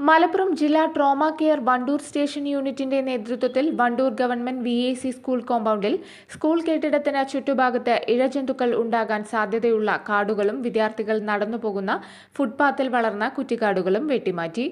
മലപ്പുറം ജില്ലാ trauma care Wandoor station യൂണിറ്റിന്റെ നേതൃത്വത്തിൽ Wandoor government V A C school കോമ്പൗണ്ടിൽ സ്കൂൾ കെട്ടിടത്തിന് ചുറ്റുഭാഗത്ത് ഇഴജന്തുക്കൾ ഉണ്ടാകാൻ സാധ്യതയുള്ള കാടുകളും വിദ്യാർത്ഥികൾ നടന്നുപോകുന്ന ഫുട്പാത്തിൽ വളർന്ന കുറ്റിക്കാടുകളും വെട്ടിമാറ്റി.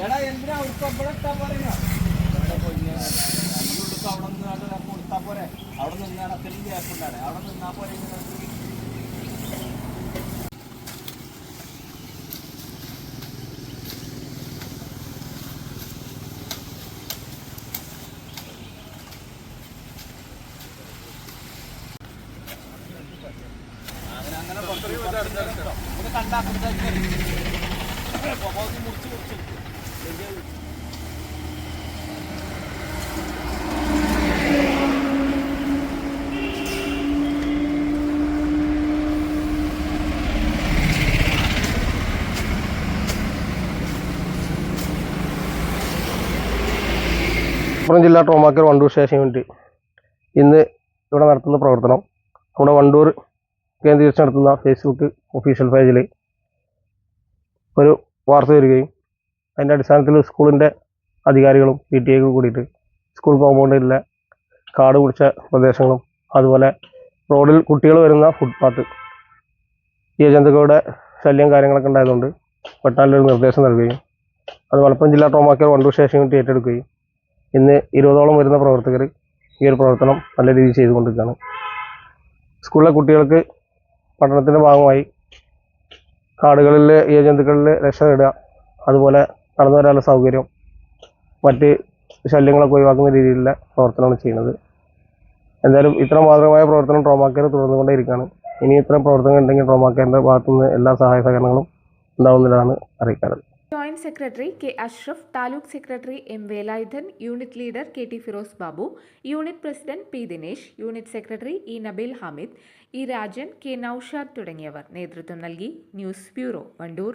അങ്ങനെ അങ്ങനെ പുറത്തൊരു ഇത് കണ്ടാ മുറിച്ച് മുറിച്ച് മലപ്പുറം ജില്ലാ ട്രോമാക്കർ വണ്ടൂർ സ്റ്റേഷൻ യൂണിറ്റ് ഇന്ന് ഇവിടെ നടത്തുന്ന പ്രവർത്തനം. നമ്മുടെ വണ്ടൂർ കേന്ദ്രീകരിച്ച് നടത്തുന്ന ഫേസ്ബുക്ക് ഒഫീഷ്യൽ പേജിൽ ഒരു വാർത്ത വരികയും അതിന്റെ അടിസ്ഥാനത്തിൽ സ്കൂളിന്റെ അധികാരികളും പി ടി എക്കും കൂടിയിട്ട് സ്കൂൾ കോമ്പൗണ്ടിലെ കാട് പിടിച്ച പ്രദേശങ്ങളും അതുപോലെ റോഡിൽ കുട്ടികൾ വരുന്ന ഫുട്പാത്ത് ഈ ജന്തുക്കളുടെ ശല്യം കാര്യങ്ങളൊക്കെ ഉണ്ടായതുകൊണ്ട് വെട്ടാനൊരു നിർദ്ദേശം നൽകുകയും അത് മലപ്പുറം ജില്ലാ ട്രോമാക്കർ വണ്ടൂർ സ്റ്റേഷൻ യൂണിറ്റ് ഏറ്റെടുക്കുകയും ഇന്ന് ഇരുപതോളം വരുന്ന പ്രവർത്തകർ ഈ ഒരു പ്രവർത്തനം നല്ല രീതിയിൽ ചെയ്തുകൊണ്ടിരിക്കുകയാണ്. സ്കൂളിലെ കുട്ടികൾക്ക് പഠനത്തിന്റെ ഭാഗമായി കാടുകളിൽ ഈ ജന്തുക്കളിൽ രക്ഷ നേടുക അതുപോലെ നടന്നു വരാനുള്ള സൗകര്യം മറ്റ് ശല്യങ്ങളൊക്കെ ഒഴിവാക്കുന്ന രീതിയിലുള്ള പ്രവർത്തനമാണ് ചെയ്യുന്നത്. എന്തായാലും ഇത്തരം മാതൃകമായ പ്രവർത്തനം ട്രോമാക്കർ തുടർന്നുകൊണ്ടേയിരിക്കുകയാണ്. ഇനി ഇത്തരം പ്രവർത്തനങ്ങൾ ഉണ്ടെങ്കിൽ ട്രോമാക്കേറിന്റെ ഭാഗത്തുനിന്ന് എല്ലാ സഹായ സഹകരണങ്ങളും ഉണ്ടാവുന്നതാണ് അറിയിക്കാറുള്ളത് joint secretary K Ashraf taluk secretary M Velayudhan unit leader K T Firoz Babu unit president P Dinesh unit secretary E Nabeel Hameed E Rajan K Noushad തുടങ്ങിയവർ നേതൃത്വം നൽകി. News bureau Wandoor.